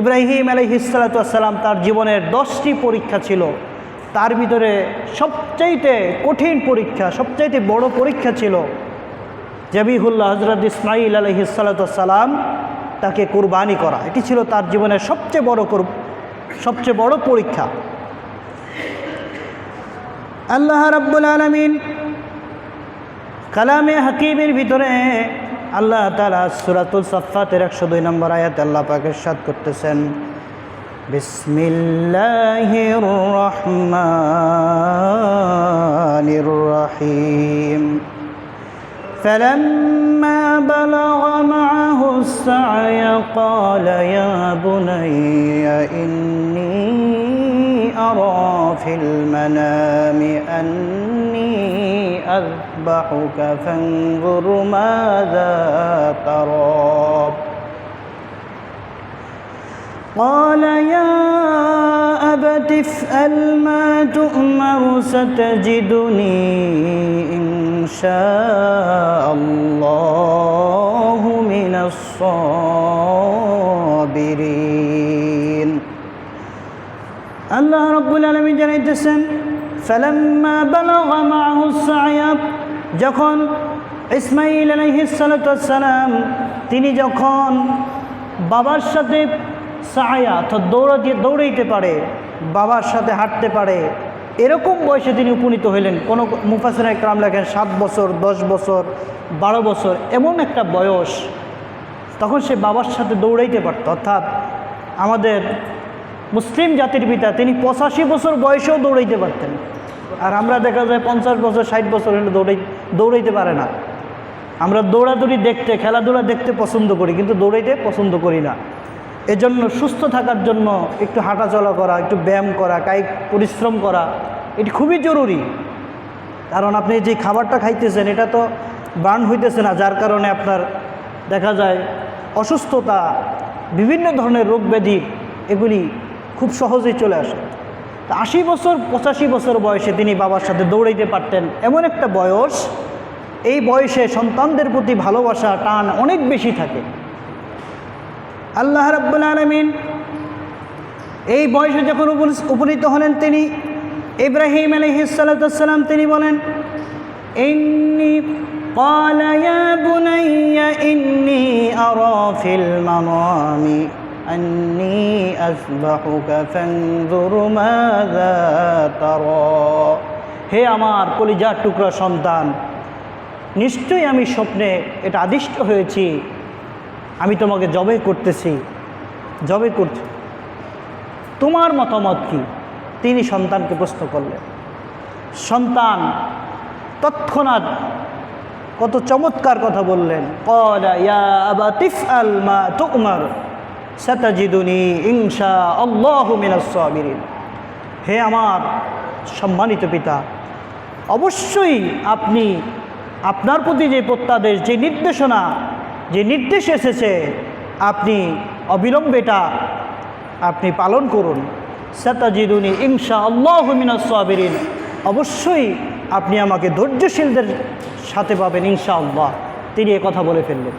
ইব্রাহিম আলহিসাল্লাম তার জীবনের দশটি পরীক্ষা ছিল। তার ভিতরে সবচাইতে কঠিন পরীক্ষা, সবচাইতে বড় পরীক্ষা ছিল জবিহুল্লাহ হজরত ইসমাইল আলহিসাল্লাম তাকে কুরবানি করা। এটি ছিল তার জীবনের সবচেয়ে বড় সবচেয়ে বড় পরীক্ষা। আল্লাহ রাব্বুল আলমিন কালামে হাকিমের ভিতরে আল্লাহ তালা সুরাতুল সফাতের একশো দুই নম্বর আয়াত আল্লাহ পাকে সাদ করতেছেন বিসমিল্লাহির রহমানির রহিম فلما بلغ معه السعي قال يا بني إني أرى في المنام أني يذبحك فانظر ماذا ترى. قال يا أبت افأل ما تؤمر ستجدني إن شاء الله من الصابرين. الله رب العالمين جنيتسن فلما بلغ معه السعي যখন ইসমাইল আলহিসালাম তিনি যখন বাবার সাথে সায়া অর্থাৎ দৌড়াতে, দৌড়াইতে পারে, বাবার সাথে হাঁটতে পারে, এরকম বয়সে তিনি উপনীত হইলেন। কোনো মুফাসিনা ইকরাম লেখেন, সাত বছর, দশ বছর, বারো বছর, এমন একটা বয়স তখন সে বাবার সাথে দৌড়াইতে পারত। অর্থাৎ আমাদের মুসলিম জাতির পিতা, তিনি পঁচাশি বছর বয়সেও দৌড়াইতে পারতেন। আর আমরা দেখা যায় পঞ্চাশ বছর, ষাট বছর হলে দৌড়াই, দৌড়াইতে পারে না। আমরা দৌড়াদৌড়ি দেখতে, খেলাধুলা দেখতে পছন্দ করি, কিন্তু দৌড়াইতে পছন্দ করি না। এজন্য সুস্থ থাকার জন্য একটু হাঁটাচলা করা, একটু ব্যায়াম করা, কায়িক পরিশ্রম করা, এটি খুবই জরুরি। কারণ আপনি যে খাবারটা খাইতেছেন, এটা তো বার্ন হইতেছে না, যার কারণে আপনার দেখা যায় অসুস্থতা, বিভিন্ন ধরনের রোগ ব্যাধি, এগুলি খুব সহজেই চলে আসে। আশি বছর পঁচাশি বছর বয়সে তিনি বাবার সাথে দৌড়াইতে পারতেন এমন একটা বয়স এই বয়সে সন্তানদের প্রতি ভালোবাসা টান অনেক বেশি থাকে আল্লাহ রাব্বুল আলমিন এই বয়সে যখন উপনি- উপনীত হলেন তিনি ইব্রাহিম আলহিসাল্লাম তিনি বলেন ইন্নি قال يا بني إني أرى في المنام أني أذبحك فانظر ماذا ترى হে আমার কলিজার টুকরা সন্তান নিশ্চয়ই আমি স্বপ্নে এটা আদিষ্ট হয়েছি আমি তোমাকে জবে করতেছি জবে করছি তোমার মতামত কি তিনি সন্তানকে প্রশ্ন করলেন সন্তান তৎক্ষণাৎ কত চমৎকার কথা বললেন কলা ইয়া আবা তিফআল মা তুকমার সাতাজিদুনি ইনশা আল্লাহু মিনাস সাবিরিন। হে আমার সম্মানিত পিতা, অবশ্যই আপনি আপনার প্রতি যে প্রত্যাদেশ, যে নির্দেশনা, যে নির্দেশ এসেছে, আপনি অবিলম্বেটা আপনি পালন করুন। সাতাজিদুনি ইংসা আল্লাহ মিনাস সাবিরিন। অবশ্যই আপনি আমাকে ধৈর্যশীলদের সাথে পাবেন ইনশা আল্লাহ। তিনি কথা বলে ফেললেন।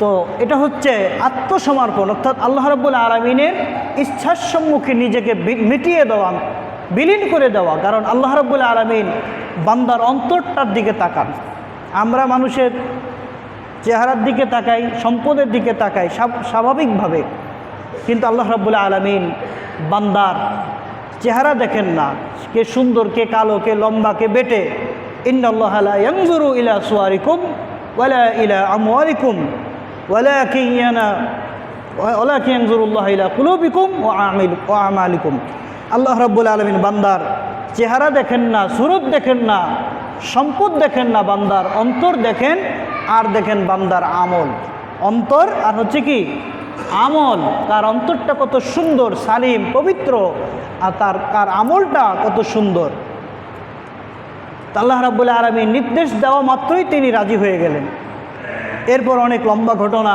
তো এটা হচ্ছে আত্মসমর্পণ, অর্থাৎ আল্লাহ রব্বুল আলমিনের ইচ্ছার সম্মুখে নিজেকে মিটিয়ে দেওয়া, বিলীন করে দেওয়া। কারণ আল্লাহ রব্বুল আলমিন বান্দার অন্তরটার দিকে তাকান। আমরা মানুষের চেহারার দিকে তাকাই, সম্পদের দিকে তাকাই স্বাভাবিকভাবে। কিন্তু আল্লাহ রব্বুল আলমিন বান্দার চেহারা দেখেন না। কে সুন্দর, কে কালো, কে লম্বা, কে বেটে। ইয়ানজুরু ইলা সুয়ারিকুম ওয়ালা ইলা আমওয়ালিকুম। আমালিকুম। আল্লাহ রাব্বুল আলমিন বান্দার চেহারা দেখেন না, সুরত দেখেন না, সম্পদ দেখেন না বান্দার, অন্তর দেখেন আর দেখেন বান্দার আমল। অন্তর আর হচ্ছে কি? আমল। তার অন্তরটা কত সুন্দর, সালিম, পবিত্র, আর তার তার আমলটা কত সুন্দর। আল্লাহ রাব্বুল আলমী নির্দেশ দেওয়া মাত্রই তিনি রাজি হয়ে গেলেন। এরপর অনেক লম্বা ঘটনা।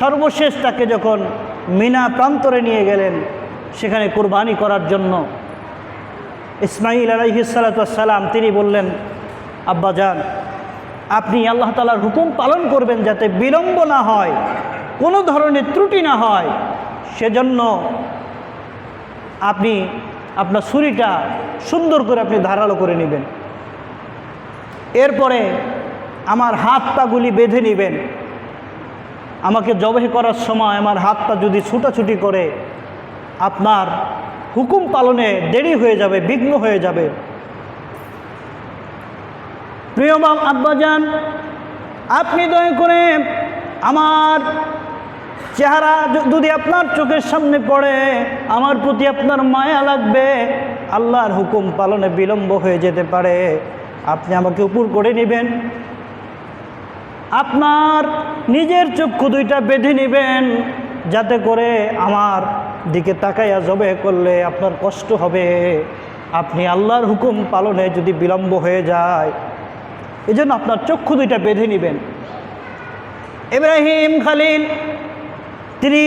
সর্বশেষ তাকে যখন মিনা প্রান্তরে নিয়ে গেলেন, সেখানে কোরবানি করার জন্য। ইসমাইল আলহিসাল্লাম তিনি বললেন আব্বাজান আপনি আল্লাহ তালার হুকুম পালন করবেন যাতে বিলম্ব না হয়, কোনো ধরনের ত্রুটি না হয়। সেজন্য আপনি আপনার ছুরিটা সুন্দর করে আপনি ধারালো করে নেবেন। এরপরে আমার হাত পাগুলি বেঁধে নেবেন। আমাকে জবে করার সময় আমার হাত পা যদি ছুটাছুটি করে, আপনার হুকুম পালনে দেরি হয়ে যাবে, বিঘ্ন হয়ে যাবে। প্রিয় বাব আব্বাজান, আপনি দয়া করে আমার চেহারা যদি আপনার চোখের সামনে পড়ে, আমার প্রতি আপনার মায়া লাগবে। আল্লাহর হুকুম পালনে বিলম্ব হয়ে যেতে পারে। আপনি আমাকে উপর করে নেবেন। আপনার নিজের চক্ষু দুইটা বেঁধে নেবেন, যাতে করে আমার দিকে তাকাইয়া জবে করলে আপনার কষ্ট হবে। আপনি আল্লাহর হুকুম পালনে যদি বিলম্ব হয়ে যায় এই জন্য আপনার চক্ষু দুইটা বেঁধে নেবেন। ইব্রাহিম খালিল, তিনি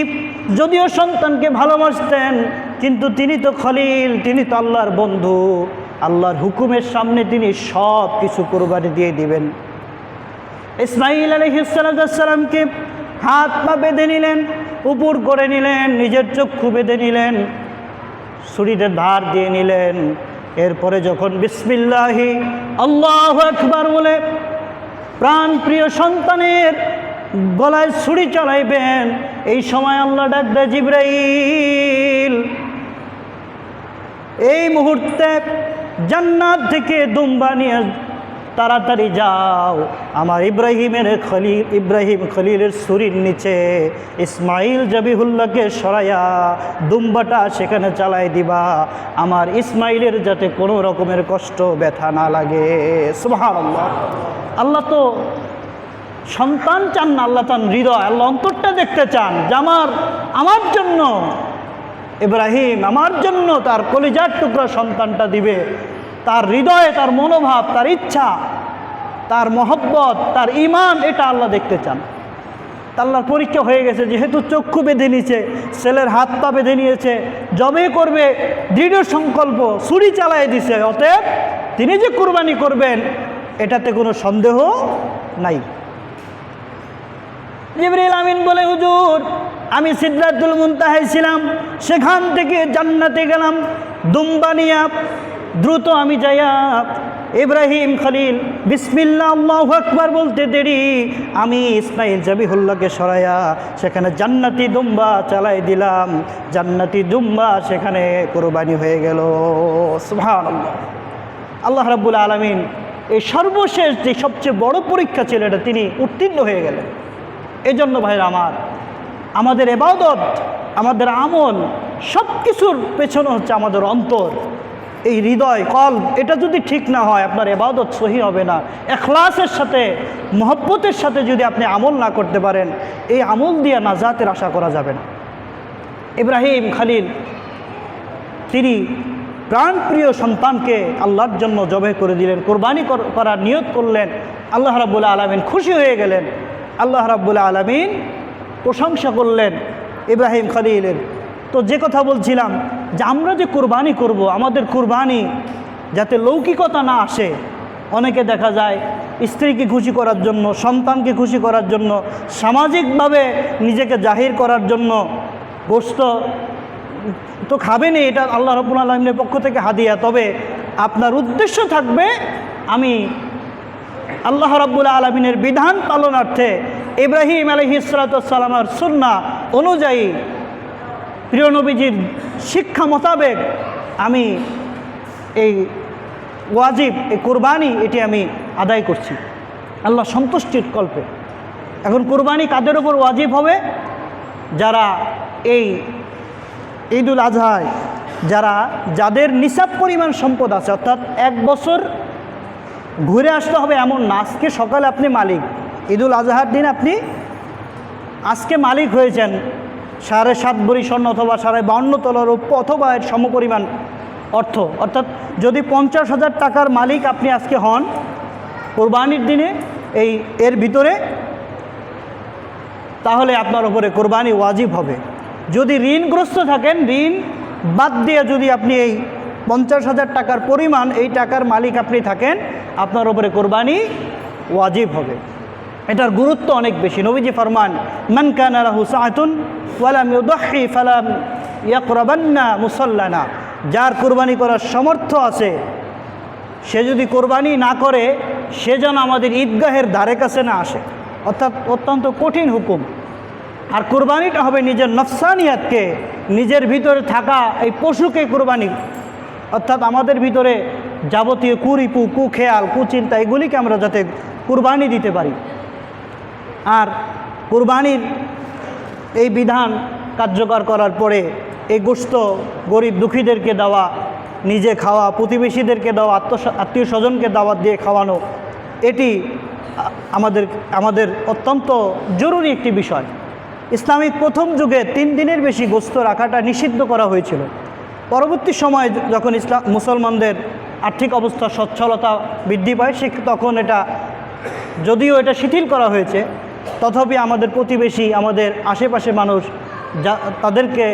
যদিও সন্তানকে ভালোবাসতেন, কিন্তু তিনি তো খলিল, তিনি তো আল্লাহর বন্ধু। আল্লাহর হুকুমের সামনে তিনি সব কিছু কোরবানি দিয়ে দিবেন। ইসমাইল আলহিসামকে হাত পা বেঁধে নিলেন, উপর করে নিলেন, নিজের চক্ষু বেঁধে নিলেন ছুরিতে ধার দিয়ে নিলেন। এরপরে যখন বিসমিল্লাহি, আল্লাহ আকবার বলে প্রাণ প্রিয় সন্তানের গলায় ছুরি চালাইবেন এই সময় আল্লাহ ডাক দেয় জিব্রাইল। এই মুহূর্তে জান্নাত থেকে দুম্বা নিয়ে তাড়াতাড়ি যাও। আমার ইব্রাহিমের খলিল, ইব্রাহিম খলিলের ছুরির নিচে। ইসমাইল জবিহুল্লাহকে সরাইয়া দুম্বাটা সেখানে চালাই দিবা। আমার ইসমাইলের যাতে কোনো রকমের কষ্ট, ব্যথা না লাগে। আল্লাহ আল্লাহ তো সন্তান চান না, আল্লাহ চান হৃদয়। আল্লাহ অন্তরটা দেখতে চান যে আমার আমার জন্য, ইব্রাহিম আমার জন্য তার কলিজার টুকরা সন্তানটা দিবে। তার হৃদয়ে, তার মনোভাব, তার ইচ্ছা, তার মহব্বত, তার ইমান এটা আল্লাহ দেখতে চান। আল্লাহর পরীক্ষা হয়ে গেছে, যেহেতু চক্ষু বেঁধে নিয়েছে, ছেলের হাত পা বেঁধে নিয়েছে, জবে করবে, দৃঢ় সংকল্প, ছুরি চালায় দিছে, অতএব তিনি যে কুরবানি করবেন, এটাতে কোনো সন্দেহ নাই। জিবরিল আমিন বলে, হুজুর, আমি সিদ্ধাতুল মুনতাহায় ছিলাম, সেখান থেকে জান্নাতে গেলাম দুম্বানিয়া দ্রুত আমি যাইয়া ইব্রাহিম খলিল বিসমিল্লা আল্লাহ আকবার বলতে দেরি। আমি ইসমাইল জাবিহুল্লাহকে সরাইয়া সেখানে জান্নাতি দুম্বা চালাই দিলাম। জান্নাতি দুম্বা সেখানে কোরবানি হয়ে গেল। সুবহানাল্লাহ। আল্লাহ রাব্বুল আলমিন এই সর্বশেষ যে সবচেয়ে বড় পরীক্ষা ছিল এটা তিনি উত্তীর্ণ হয়ে গেলেন। এই জন্য ভাইরা আমার, আমাদের এবাদত, আমাদের আমল সব কিছুর পেছনে হচ্ছে আমাদের অন্তর। এই হৃদয় কল এটা যদি ঠিক না হয়, আপনার এবাদত সহি হবে না। এখলাসের সাথে, মহব্বতের সাথে যদি আপনি আমল না করতে পারেন, এই আমল দিয়ে নাজাতের আশা করা যাবে না। ইব্রাহিম খালিল, তিনি প্রাণপ্রিয় সন্তানকে আল্লাহর জন্য জবে করে দিলেন, কোরবানি করার নিয়ত করলেন। আল্লাহ রাবুল্লাহ আলমিন খুশি হয়ে গেলেন। আল্লাহ রাবুল্লাহ আলমিন প্রশংসা করলেন ইব্রাহিম খলিলের। তো যে কথা বলছিলাম যে আমরা যে কোরবানি করব, আমাদের কোরবানি যাতে লৌকিকতা না আসে, অনেকে দেখা যায় স্ত্রীকে খুশি করার জন্য, সন্তানকে খুশি করার জন্য, সামাজিকভাবে নিজেকে জাহির করার জন্য গোস্ত তো খাবে খাবেনি, এটা আল্লাহ রব্বুল আলমিনের পক্ষ থেকে হাদিয়া। তবে আপনার উদ্দেশ্য থাকবে, আমি আল্লাহ রব্বুল আলমিনের বিধান পালনার্থে ইব্রাহিম আলহিসালামের সুন্না অনুযায়ী প্রিয় নবীজির শিক্ষা মোতাবেক আমি এই ওয়াজিব, এই কোরবানি এটি আমি আদায় করছি। আল্লাহ সন্তুষ্টির কল্পে। এখন কোরবানি কাদের ওপর ওয়াজিব হবে? যারা এই ঈদুল আজহায়, যারা যাদের নিসাব পরিমাণ সম্পদ আছে, অর্থাৎ এক বছর ঘুরে আসতে হবে এমন না, আজকে সকালে আপনি মালিক, ঈদুল আজহার দিন আপনি আজকে মালিক হয়েছেন। সাড়ে সাত বড়ি স্বর্ণ অথবা সাড়ে বাউন্ন তলার অথবা এর সমপরিমাণ অর্থ। অর্থাৎ যদি পঞ্চাশ হাজার টাকার মালিক আপনি আজকে হন, কোরবানির দিনে এই এর ভিতরে, তাহলে আপনার উপরে কোরবানি ওয়াজিব হবে। যদি ঋণগ্রস্ত থাকেন, ঋণ বাদ দিয়ে যদি আপনি এই পঞ্চাশ হাজার টাকার পরিমাণ এই টাকার মালিক আপনি থাকেন, আপনার উপরে কোরবানি ওয়াজিব হবে। এটার গুরুত্ব অনেক বেশি। নবীজি ফরমান, মান কানা লাহু সাআতুন ওয়ালাম ইউদহি ফালাম ইয়াকরাবান্না মুসাল্লানা। যার কুরবানি করার সামর্থ্য আছে, সে যদি কোরবানি না করে, সে যেন আমাদের ঈদগাহের ধারে কাছে না আসে। অর্থাৎ অত্যন্ত কঠিন হুকুম। আর কোরবানিটা হবে নিজের নফসানিয়াতকে, নিজের ভিতরে থাকা এই পশুকে কোরবানি। অর্থাৎ আমাদের ভিতরে যাবতীয় কুরিপু কুখেয়াল, কুচিন্তা, এগুলিকে আমরা যাতে কুরবানি দিতে পারি। আর কুরবানির এই বিধান কার্যকর করার পরে এই গোস্ত গরিব দুঃখীদেরকে দেওয়া, নিজে খাওয়া, প্রতিবেশীদেরকে দেওয়া আত্ম আত্মীয় স্বজনকে দাওয়াত দিয়ে খাওয়ানো, এটি আমাদের আমাদের অত্যন্ত জরুরি একটি বিষয়। ইসলামিক প্রথম যুগে তিন দিনের বেশি গোস্ত রাখাটা নিষিদ্ধ করা হয়েছিল। পরবর্তী সময়ে যখন ইসলাম মুসলমানদের আর্থিক অবস্থা সচ্ছলতা বৃদ্ধি পায়, সে, তখন এটা, যদিও এটা শিথিল করা হয়েছে তথাপি আমাদের প্রতিবেশী, আমাদের আশেপাশে মানুষ যা, তাদেরকে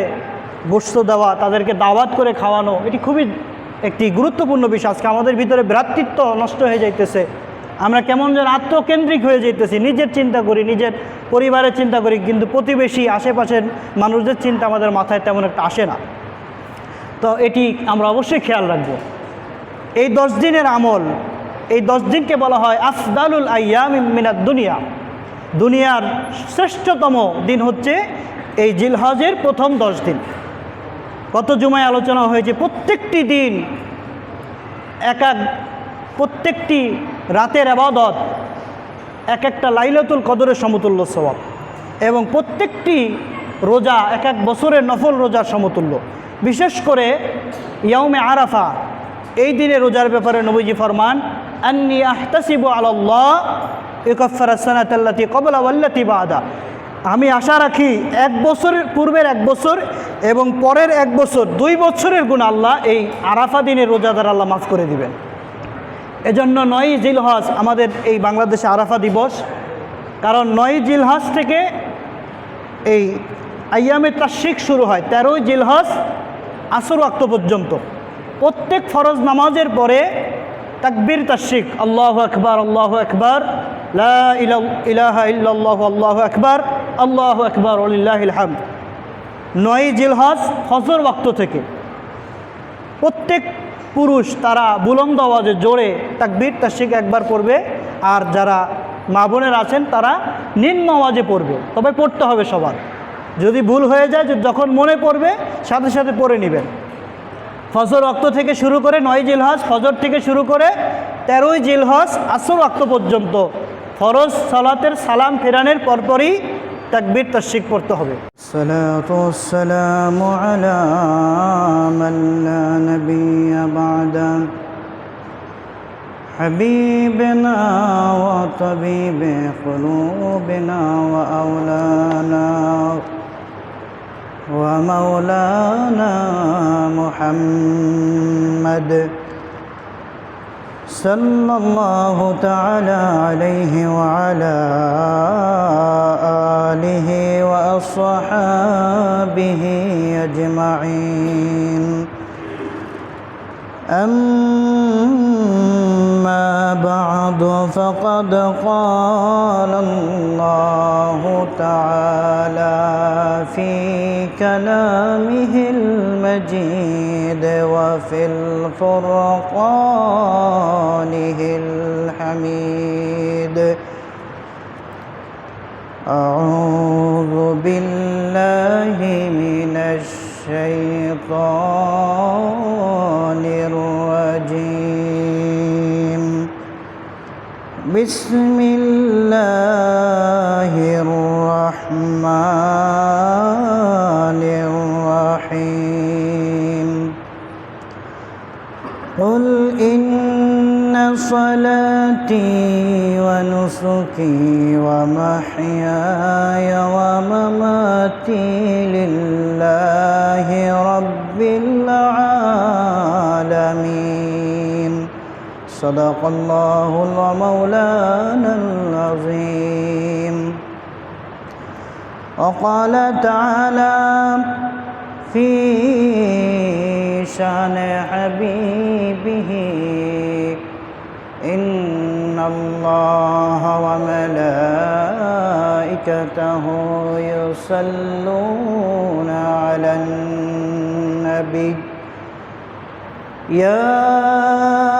গোস্ত দেওয়া, তাদেরকে দাওয়াত করে খাওয়ানো, এটি খুবই একটি গুরুত্বপূর্ণ বিষয়। আজকে আমাদের ভিতরে ভ্রাতৃত্ব নষ্ট হয়ে যাইতেছে। আমরা কেমন যেন আত্মকেন্দ্রিক হয়ে যাইতেছি। নিজের চিন্তা করি, নিজের পরিবারের চিন্তা করি, কিন্তু প্রতিবেশী, আশেপাশের মানুষদের চিন্তা আমাদের মাথায় তেমন একটা আসে না। তো এটি আমরা অবশ্যই খেয়াল রাখব। এই দশ দিনের আমল, এই দশ দিনকে বলা হয় আফদালুল আয়াম মিনাদ দুনিয়া। দুনিয়ার শ্রেষ্ঠতম দিন হচ্ছে এই জিলহজের প্রথম দশ দিন। গত জুমায় আলোচনা হয়েছে প্রত্যেকটি দিন এক এক প্রত্যেকটি রাতের আবাদত এক একটা লাইলাতুল কদরের সমতুল্য স্বভাব এবং প্রত্যেকটি রোজা এক এক বছরের নফল রোজার সমতুল্য। বিশেষ করে ইয়মে আরাফা, এই দিনে রোজার ব্যাপারে নবীজি ফরমান, আন্নি আহতাসিবু আল্লাহ ইকফার সানাতাল্লাতি কবলা বাদা। আমি আশা রাখি এক বছরের পূর্বের এক বছর এবং পরের এক বছর দুই বছরের গুণ আল্লাহ এই আরাফা দিনে রোজাদার আল্লাহ মাফ করে দিবেন। এজন্য নয় জিলহজ আমাদের এই বাংলাদেশে আরাফা দিবস। কারণ নয় জিলহজ থেকে এই আয়ামে তাশিক শুরু হয় তেরোই জিলহজ আসর ওয়াক্ত পর্যন্ত। প্রত্যেক ফরজ নামাজের পরে তাকবীর তাশিক আল্লাহ আকবার আল্লাহ আকবার ফজর থেকে। প্রত্যেক পুরুষ তারা বুলন্দ আওয়াজে জোরে তাকবীর তাশিক একবার পড়বে, আর যারা মা বোনের আছেন তারা নিম্ন আওয়াজে পড়বে। তবে পড়তে হবে সবার। যদি ভুল হয়ে যায় যখন মনে পড়বে, সাথে সাথে পড়ে নেবেন। ফজর রক্ত থেকে শুরু করে নয় জিলহজ, ফজর থেকে শুরু করে তেরোই জিলহজ, আসর রক্ত পর্যন্ত ফরজ সালাতের সালাম ফেরানের পরপরই তাকবীর তাশিক পড়তে হবে الصلاة والسلام على من لا نبي بعده حبيبنا وطبيب قلوبنا وأولانا ومولانا محمد صلى الله تعالى عليه وعلى آله وأصحابه أجمعين. أما بعد فقد قال الله تعالى في كلامه المجيد وفي الفرقانه الحميد. أعوذ بالله من الشيطان بسم الله الرحمن الرحيم. قل إن صلاتي ونسكي ومحياي ومماتي لله رب صدق الله ومولانا العظيم. وقال تعالى في شأن حبيبه إن الله وملائكته يصلون على النبي. يا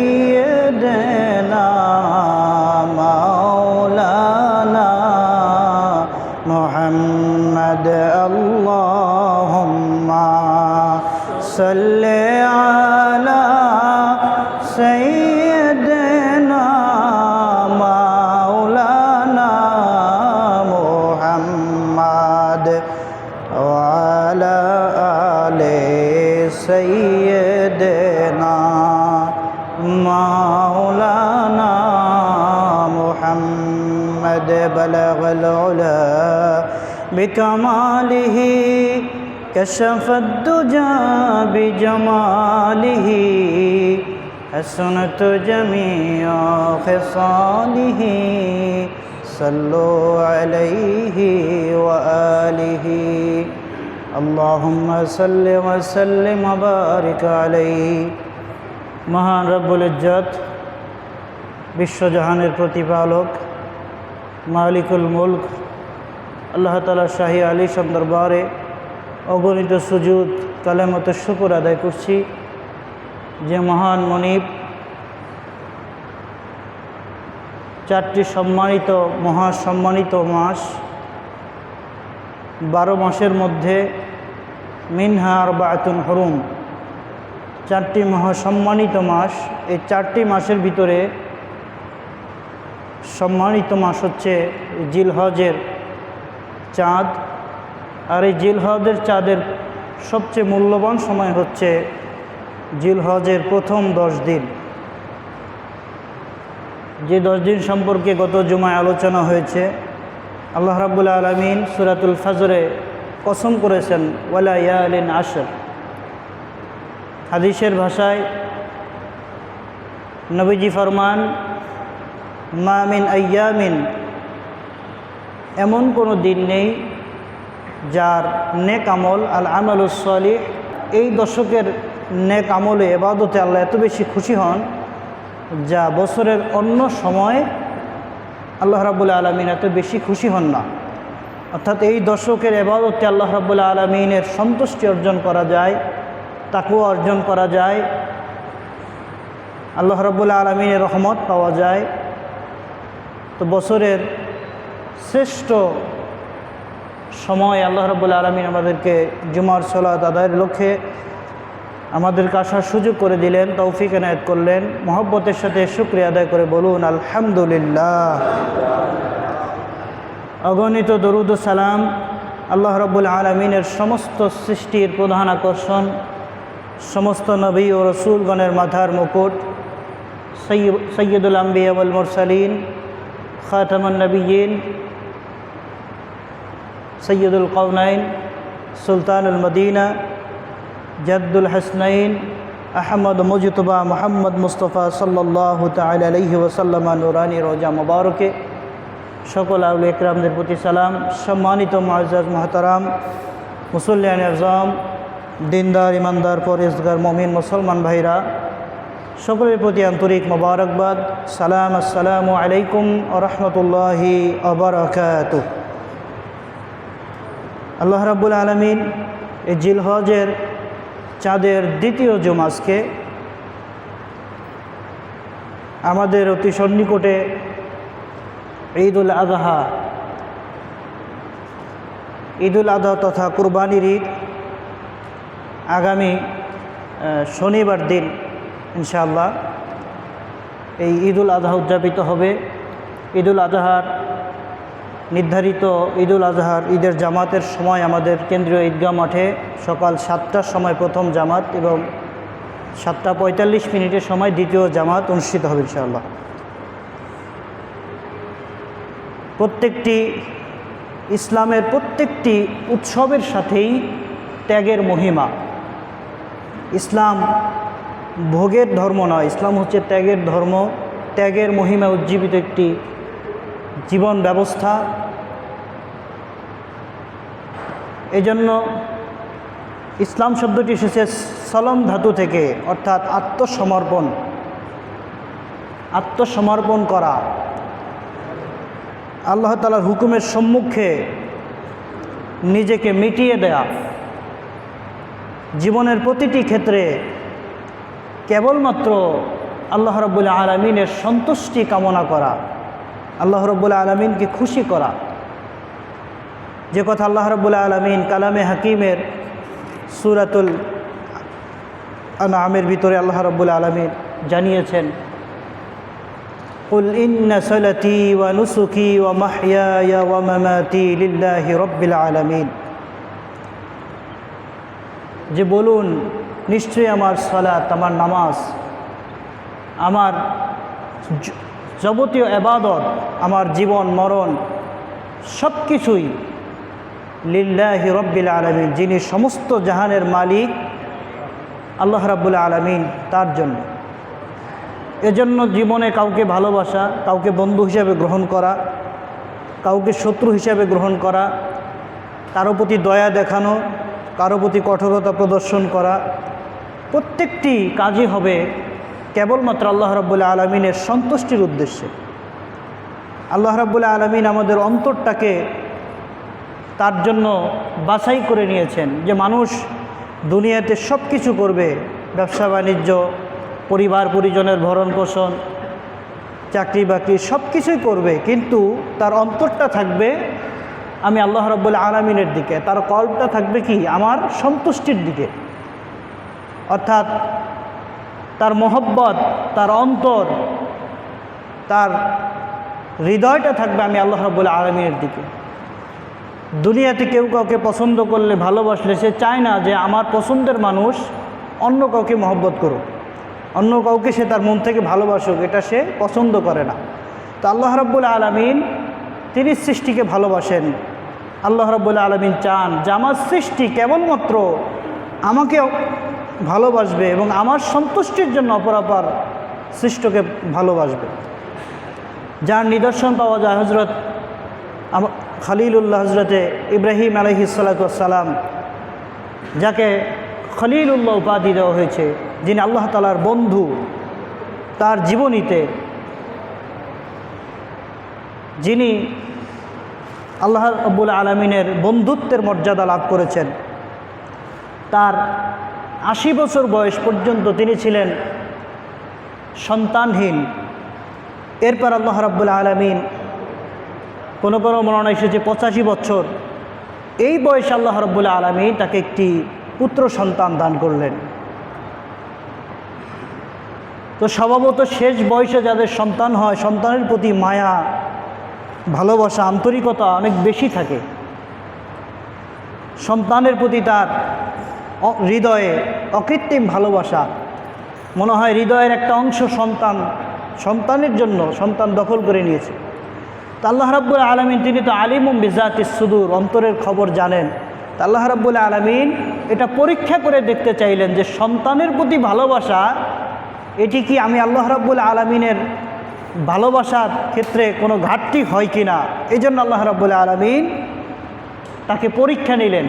صل على سيدنا مولانا محمد وعلى آل سيدنا مولانا محمد بلغ العلا بكماله كشف الدجى بجماله حسنت جميع خصاله صلوا عليه وآله اللهم صل وسلم وبارك عليه মহান রব্বুল ইজ্জত বিশ্বজাহানের প্রতিপালক মালিকুল মুলক আল্লাহ তালা শাহী আলী দরবারে অগণিত সুজুদ কালেমত শুকুর আদায় করছি। যে মহান মনিব, চারটি সম্মানিত, মহাসম্মানিত মাস, বারো মাসের মধ্যে মিনহা আর বাতুন হরুম। চারটি মহাসম্মানিত মাস, এই চারটি মাসের ভিতরে সম্মানিত মাস হচ্ছে জিলহজের চাঁদ আর এই জিলহজের চাঁদের সবচেয়ে মূল্যবান সময় হচ্ছে জিল জিলহজের প্রথম দশ দিন। যে দশ দিন সম্পর্কে গত জুমায় আলোচনা হয়েছে, আল্লাহ রাবুল্লা আলমিন সুরাতুল ফাজরে কসম করেছেন, ওয়ালা ইয়া ইয়ালিন আসর। হাদিসের ভাষায় নবীজি ফরমান মামিন আয়ামিন এমন কোনো দিন নেই যার নেক আমল, আল আমলুসলি এই দশকের নেক আমলে, এবাদতে আল্লাহ এত বেশি খুশি হন যা বছরের অন্য সময় আল্লাহ রাবুল্লা আলমিন এত বেশি খুশি হন না। অর্থাৎ এই দশকের এবাদতে আল্লাহ রাবুল্লা আলমিনের সন্তুষ্টি অর্জন করা যায় তাকুয়া অর্জন করা যায়, আল্লাহ রব্বুল্লা আলমিনের রহমত পাওয়া যায়। তো বছরের শ্রেষ্ঠ সময় আল্লাহ রব্বুল্লা আলমিন আমাদেরকে জুমার সলাত আদায়ের লক্ষ্যে আমাদেরকে আসার সুযোগ করে দিলেন, তৌফিক এনায়ত করলেন। মহব্বতের সাথে শুক্রিয়া আদায় করে বলুন, আলহামদুলিল্লাহ। অগণিত দরুদ সালাম আল্লাহ রব্বুল আলমিনের সমস্ত সৃষ্টির প্রধান আকর্ষণ, সমস্ত নবী ও রসুলগণের মাথার মুকুট সৈয়দুল আম্বিয়াবুল মুরসালিন, খাতামুন নবীন সৈয়দুল কৌনাইন সুলতানুল মদিনা, জদ্দুল হাসনাইন, আহমদ মুজতবা মোহাম্মদ মুস্তফা সাল্লাহ তাল আলহি ওসাল্লামা নুরানি রোজা মুবারকে। সকল আউল ইকরামদের প্রতি সালাম। সম্মানিত মহাজ মহতারাম, মুসল্লিয়ান আজম, দিনদার, ইমানদার পরেশগার মমিন, মুসলমান ভাইরা, সকলের প্রতি আন্তরিক মোবারকবাদ। সালাম, আসসালামু আলাইকুম ও রহমতুল্লাহি অবরকাত আল্লাহ রাবুল আলমিন এই জিলহজের চাঁদের দ্বিতীয় জুমাসকে আমাদের অতি সন্নিকটে ঈদুল আজহা ঈদুল আজহা তথা কুরবানির ঈদ আগামী শনিবার দিন ইনশাআল্লাহ এই ঈদুল আজহা উদযাপিত হবে। ঈদুল আজহার নির্ধারিত ঈদুল আজহার, ঈদের জামাতের সময় আমাদের কেন্দ্রীয় ঈদগাহ মাঠে সকাল সাতটার সময় প্রথম জামাত এবং সাতটা পঁয়তাল্লিশ মিনিটের সময় দ্বিতীয় জামাত অনুষ্ঠিত হবে ইনশাআল্লাহ। প্রত্যেকটি ইসলামের প্রত্যেকটি উৎসবের সাথেই ত্যাগের মহিমা। ইসলাম ভোগের ধর্ম নয়, ইসলাম হচ্ছে ত্যাগের ধর্ম। ত্যাগের মহিমা উজ্জীবিত একটি জীবন ব্যবস্থা। এজন্য ইসলাম শব্দটি এসেছে সলম ধাতু থেকে, অর্থাৎ আত্মসমর্পণ। আত্মসমর্পণ করা। আল্লাহ তালার হুকুমের সম্মুখে নিজেকে মিটিয়ে দেয়া। জীবনের প্রতিটি ক্ষেত্রে কেবলমাত্র আল্লাহ রব্বুল্লা আলমিনের সন্তুষ্টি কামনা করা। আল্লাহ রব্বুল্লা আলমিনকে খুশি করা যে কথা আল্লাহ রব্বুল্লা আলমিন কালামে হাকিমের সুরাতুল আনামের ভিতরে আল্লাহ রব্বুল্লা আলমিন জানিয়েছেন قل إن صلتي ونسكي ومحياي ومماتي لله رب العالمين যে বলুন নিশ্চয়ই আমার সলাত আমার নামাজ আমার জ- যাবতীয় এবাদত, আমার জীবন, মরণ সব কিছুই লিল্লাহি রব্বিল আলমিন, যিনি সমস্ত জাহানের মালিক, আল্লাহ রাব্বুল আলমিন তার জন্য। এজন্য জীবনে কাউকে ভালোবাসা, কাউকে বন্ধু হিসাবে গ্রহণ করা, কাউকে শত্রু হিসাবে গ্রহণ করা, কারও প্রতি দয়া দেখানো, কারও প্রতি কঠোরতা প্রদর্শন করা, প্রত্যেকটি কাজই হবে কেবলমাত্র আল্লাহ রাব্বুল আলমিনের সন্তুষ্টির উদ্দেশ্যে। আল্লাহ রাব্বুল আলমিন আমাদের অন্তরটাকে তার জন্য বাছাই করে নিয়েছেন যে মানুষ দুনিয়াতে সব কিছু করবে। ব্যবসা, বাণিজ্য, পরিবার, পরিজনের ভরণ পোষণ, চাকরি বাকরি সব কিছুই করবে, কিন্তু তার অন্তরটা থাকবে আমি আল্লাহ রব্বুল আলমিনের দিকে। তার কল্পটা থাকবে কি? আমার সন্তুষ্টির দিকে। অর্থাৎ তার মোহব্বত, তার অন্তর, তার হৃদয়টা থাকবে আমি আল্লাহ রব্বুল আলমিনের দিকে। দুনিয়াতে কেউ কাউকে পছন্দ করলে, ভালোবাসলে সে চায় না যে আমার পছন্দের মানুষ অন্য কাউকে মহব্বত করুক। অন্য কাউকে সে তার মন থেকে ভালোবাসুক, এটা সে পছন্দ করে না। তো আল্লাহ রব্বুল আলমিন তিনি সৃষ্টিকে ভালোবাসেন। আল্লাহ রব্বুল আলমিন চান যে আমার সৃষ্টি কেবলমাত্র আমাকে ভালোবাসবে এবং আমার সন্তুষ্টির জন্য অপরাপার সৃষ্টকে ভালোবাসবে। যার নিদর্শন পাওয়া যায় হজরত খলিলুল্লাহ হজরতে ইব্রাহিম আলহি সালাম যাকে খলিলুল্লাহ উপাধি দেওয়া হয়েছে, যিনি আল্লাহ তালার বন্ধু, তার জীবনীতে যিনি আল্লাহ আব্বুল আলমিনের বন্ধুত্বের মর্যাদা লাভ করেছেন, তার আশি বছর বয়স পর্যন্ত তিনি ছিলেন সন্তানহীন। এরপর আল্লাহ রাব্বুল আলমিন কোনো কোনো মননা এসেছে পঁচাশি বছর। এই বয়সে আল্লাহ রব্বুল আলমী তাকে একটি পুত্র সন্তান দান করলেন। তো স্বভাবত শেষ বয়সে যাদের সন্তান হয়, সন্তানের প্রতি মায়া, ভালোবাসা, আন্তরিকতা অনেক বেশি থাকে। সন্তানের প্রতি তার হৃদয়ে অকৃত্রিম ভালোবাসা। মনে হয় হৃদয়ের একটা অংশ সন্তান, সন্তানের জন্য সন্তান দখল করে নিয়েছে। তা আল্লাহ রাব্বুল আলমিন, তিনি তো আলিমুম বিজাতি সুদূর, অন্তরের খবর জানেন। তা আল্লাহ রাব্বুল আলমিন এটা পরীক্ষা করে দেখতে চাইলেন যে সন্তানের প্রতি ভালোবাসা, এটি কি আমি আল্লাহ রাব্বুল আলমিনের ভালোবাসার ক্ষেত্রে কোনো ঘাটতি হয় কি না এই জন্য আল্লাহ রাব্বুল আলমিন তাকে পরীক্ষা নিলেন।